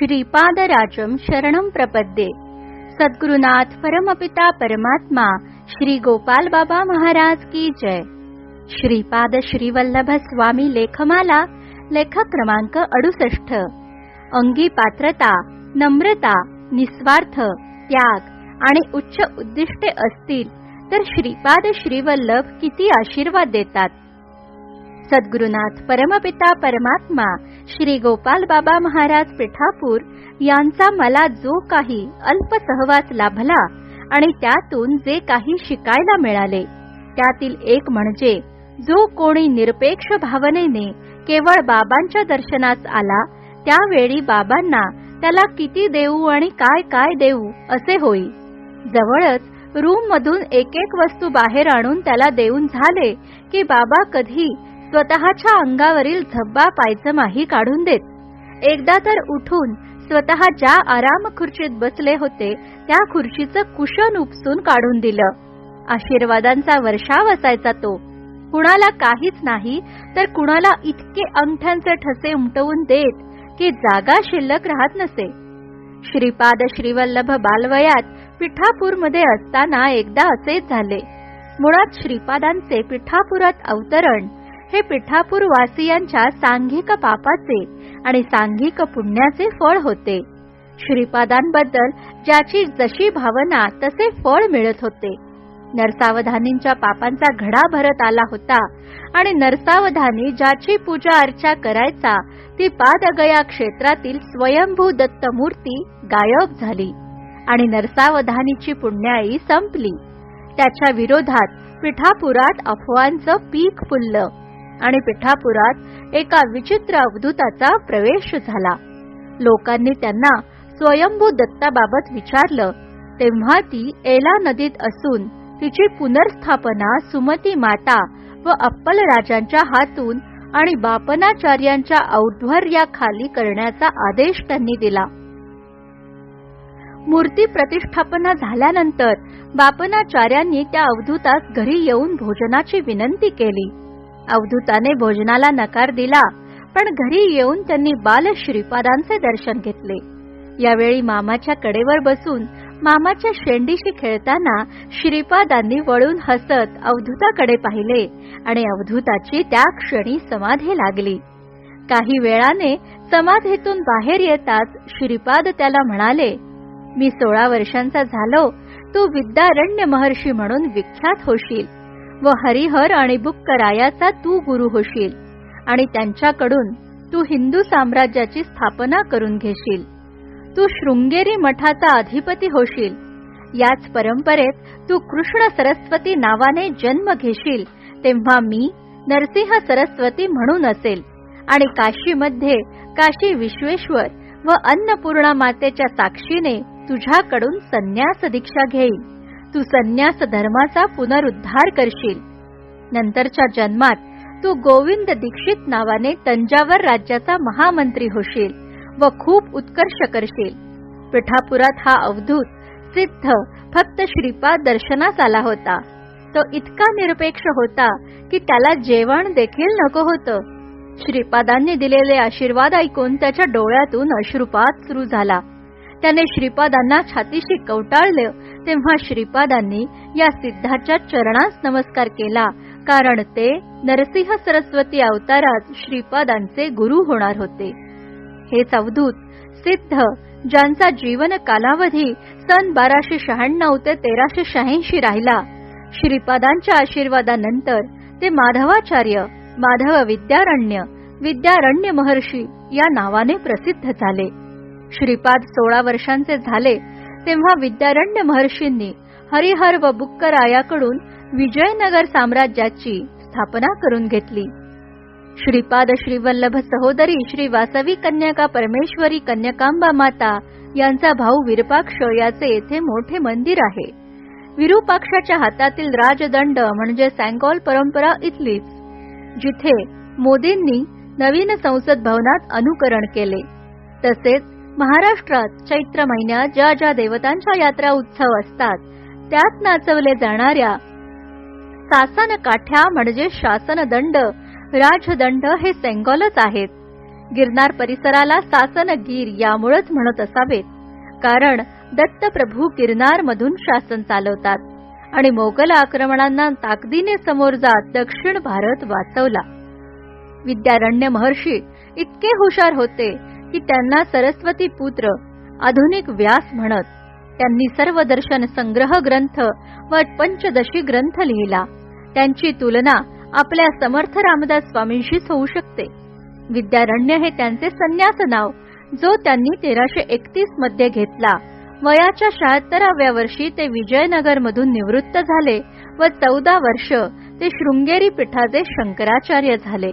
श्रीपादराजम शरणम प्रपद्ये. सद्गुरुनाथ परमपिता परमात्मा श्री गोपाल बाबा महाराज की जय. श्रीपाद श्रीवल्लभ स्वामी लेखमाला लेखक क्रमांक अडुसष्ट. अंगी पात्रता नम्रता निस्वार्थ त्याग आणि उच्च उद्दिष्टे असतील तर श्रीपाद श्रीवल्लभ किती आशीर्वाद देतात. सद्गुरुनाथ परमपिता परमात्मा श्री गोपाल बाबा महाराज पिठापूर यांचा मला जो काही अल्प सहवास लाभला आणि त्यातून जे काही शिकायला मिळाले त्यातील एक म्हणजे जो कोणी निरपेक्ष भावनेने केवळ बाबांच्या दर्शनास आला त्यावेळी बाबांना त्याला किती देऊ आणि काय काय देऊ असे होई. जवळच रूम मधून एक एक वस्तू बाहेर आणून त्याला देऊन झाले की बाबा कधी स्वतःच्या अंगावरील झब्बा पायचमाही काढून देत. एकदा तर उठून स्वतः ज्या आराम खुर्चीत बसले होते त्या खुर्चीचं कुशन उपसून काढून दिलं. आशीर्वादांचा वर्षाव असायचा तो. कुणाला काहीच नाही तर कुणाला इतके अंगठ्यांचे ठसे उमटवून देत की जागा शिल्लक राहत नसे. श्रीपाद श्रीवल्लभ बालवयात पिठापूरमध्ये असताना एकदा असेच झाले. मुळात श्रीपादांचे पिठापुरात अवतरण हे पिठापूर वासियांच्या सांघिक पापाचे आणि सांघिक पुण्याचे फळ होते. श्रीपादांबद्दल ज्याची जशी भावना तसे फळ मिळत होते. नरसावधानींच्या पापांचा घडा भरत आला होता आणि नरसावधानी ज्याची पूजा अर्चा करायचा ती पादगया क्षेत्रातील स्वयंभू दत्त मूर्ती गायब झाली आणि नरसावधानीची पुण्याई संपली. त्याच्या विरोधात पिठापुरात अफवांचं पीक फुललं. आणि पिठापुरात एका विचित्र अवधूताचा प्रवेश झाला. लोकांनी त्यांना स्वयंभू दत्ताबाबत विचारलं तेव्हा ती एला नदीत असून तिची पुनर्स्थापना सुमती माता व अप्पल राजांच्या हातून आणि बापनाचार्यांच्या औध्वर्याखाली करण्याचा आदेश त्यांनी दिला. मूर्ती प्रतिष्ठापना झाल्यानंतर बापनाचार्यांनी त्या अवधूतास घरी येऊन भोजनाची विनंती केली. अवधूताने भोजनाला नकार दिला. पण घरी येऊन त्यांनी बाल श्रीपादांचे दर्शन घेतले. यावेळी मामाच्या कडेवर बसून मामाच्या शेंडीशी खेळताना श्रीपादांनी वळून हसत अवधूताकडे पाहिले आणि अवधूताची त्या क्षणी समाधी लागली. काही वेळाने समाधीतून बाहेर येताच श्रीपाद त्याला म्हणाले मी सोळा वर्षांचा झालो. तू विद्यारण्य महर्षी म्हणून विख्यात होशील. व हरिहर आणि बुक्करायाचा तू गुरु होशील. आणि त्यांच्याकडून तू हिंदू साम्राज्याची स्थापना करून घेशील. तू शृंगेरी मठाचा अधिपती होशील. याच परंपरेत तू कृष्ण सरस्वती नावाने जन्म घेशील तेव्हा मी नरसिंह सरस्वती म्हणून असेल. आणि काशीमध्ये काशी विश्वेश्वर व अन्नपूर्णा मातेच्या साक्षीने तुझ्याकडून संन्यास दीक्षा घेईल तू संन्यास धर्माचा पुनरुद्धार करशील. नंतरच्या जन्मात तू गोविंद दीक्षित नावाने तंजावर राज्याचा महामंत्री होशील व खूप उत्कर्ष करशील. पिठापुरात हा अवधूत सिद्ध फक्त श्रीपाद दर्शनास आला होता. तो इतका निरपेक्ष होता की त्याला जेवण देखील नको होतं. श्रीपादांनी दिलेले आशीर्वाद ऐकून त्याच्या डोळ्यातून अश्रुपात सुरू झाला. त्याने श्रीपादांना छातीशी कवटाळलं तेव्हा श्रीपादांनी या सिद्धाच्या चरणास नमस्कार केला. कारण ते नरसिंह सरस्वती अवतारात श्रीपादांचे गुरु होणार होते. हे अवधूत सिद्ध ज्यांचा जीवन कालावधी सन बाराशे शहाण्णव ते तेराशे शहाऐंशी राहिला श्रीपादांच्या आशीर्वादानंतर ते माधवाचार्य माधव विद्यारण्य विद्यारण्य महर्षी या नावाने प्रसिद्ध झाले. श्रीपाद सोळा वर्षांचे झाले तेव्हा विद्यारण्य महर्षींनी हरिहर व बुक्करायाकडून विजयनगर साम्राज्याची स्थापना करून घेतली. श्रीपाद श्रीवल्लभ सहोदरी श्री वासवी कन्याका परमेश्वरी कन्याकांबा माता यांचा भाऊ विरूपाक्ष याचे येथे मोठे मंदिर आहे. विरूपाक्षाच्या हातातील राजदंड म्हणजे सँगॉल परंपरा इथलीच जिथे मोदींनी नवीन संसद भवनात अनुकरण केले. तसेच महाराष्ट्रात चैत्र महिन्यात ज्या ज्या देवतांच्या यात्रा उत्सव असतात त्यात नाचवले जाणाऱ्या सासन काठ्या म्हणजे शासनदंड राजदंड हे सेंगॉलच आहेत. गिरनार परिसराला सासनगीर यामुळेच म्हणत असावेत कारण दत्तप्रभू गिरनार मधून शासन चालवतात आणि मोगल आक्रमणांना ताकदीने समोर जात दक्षिण भारत वाचवला. विद्यारण्य महर्षी इतके हुशार होते की त्यांना सरस्वती पुत्र आधुनिक व्यास म्हणत त्यांनी सर्व दर्शन संग्रह ग्रंथ व पंचदशी ग्रंथ लिहिला. त्यांची तुलना आपल्या समर्थ रामदास स्वामींशीच होऊ शकते. विद्यारण्य हे त्यांचे संन्यास नाव जो त्यांनी तेराशे एकतीसमध्ये घेतला. वयाच्या शहात्तराव्या वर्षी ते विजयनगर मधून निवृत्त झाले व चौदा वर्ष ते शृंगेरी पीठाचे शंकराचार्य झाले.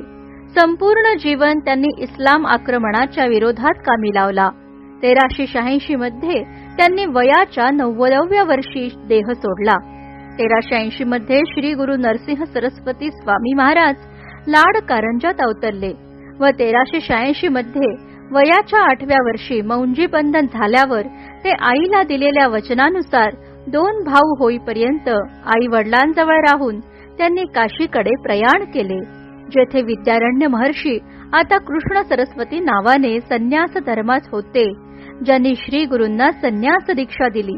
संपूर्ण जीवन त्यांनी इस्लाम आक्रमणाच्या विरोधात कामी लावला. तेराशे शहाऐंशी मध्ये त्यांनी वयाच्या नव्वदव्या वर्षी देह सोडला. तेराशे ऐंशी मध्ये श्री गुरु नरसिंह सरस्वती स्वामी महाराज लाड कारंजात अवतरले व तेराशे शहाऐंशी मध्ये वयाच्या आठव्या वर्षी मौंजी बंधन झाल्यावर ते आईला दिलेल्या वचनानुसार दोन भाऊ होईपर्यंत आई वडिलांजवळ राहून त्यांनी काशीकडे प्रयाण केले. जेथे विद्यारण्य महर्षी आता कृष्ण सरस्वती नावाने संन्यास धर्मात होते ज्यांनी श्री गुरूंना संन्यास दीक्षा दिली.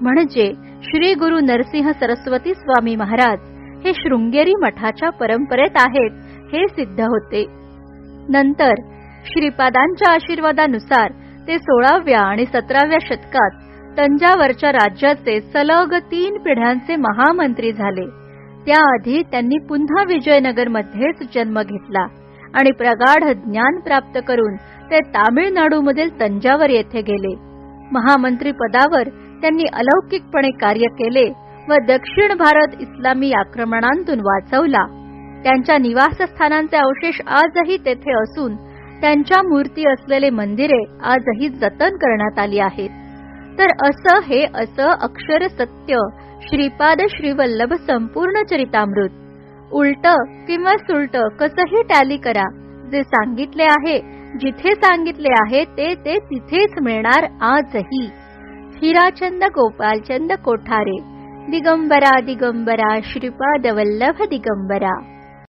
म्हणजे श्री गुरु नरसिंह सरस्वती स्वामी महाराज हे शृंगेरी मठाच्या परंपरेत आहेत हे सिद्ध होते. नंतर श्रीपादांच्या आशीर्वादानुसार ते सोळाव्या आणि सतराव्या शतकात तंजावरच्या राज्याचे सलग तीन पिढ्यांचे महामंत्री झाले. त्याआधी त्यांनी पुन्हा विजयनगरमध्येच जन्म घेतला आणि प्रगाढ ज्ञान प्राप्त करून ते तामिळनाडूमधील तंजावर येथे गेले. महामंत्री पदावर त्यांनी अलौकिकपणे कार्य केले व दक्षिण भारत इस्लामी आक्रमणांतून वाचवला. त्यांच्या निवासस्थानांचे अवशेष आजही तेथे असून त्यांच्या मूर्ती असलेले मंदिरे आजही जतन करण्यात आली आहेत. तर असं हे असं अक्षर सत्य श्रीपाद श्रीवल्लभ संपूर्ण चरितामृत. उलट किंवा सुलट कसंही टॅली करा. जे सांगितले आहे जिथे सांगितले आहे ते ते तिथेच मिळणार आजही. हिराचंद गोपालचंद कोठारे. दिगंबरा दिगंबरा श्रीपाद वल्लभ दिगंबरा.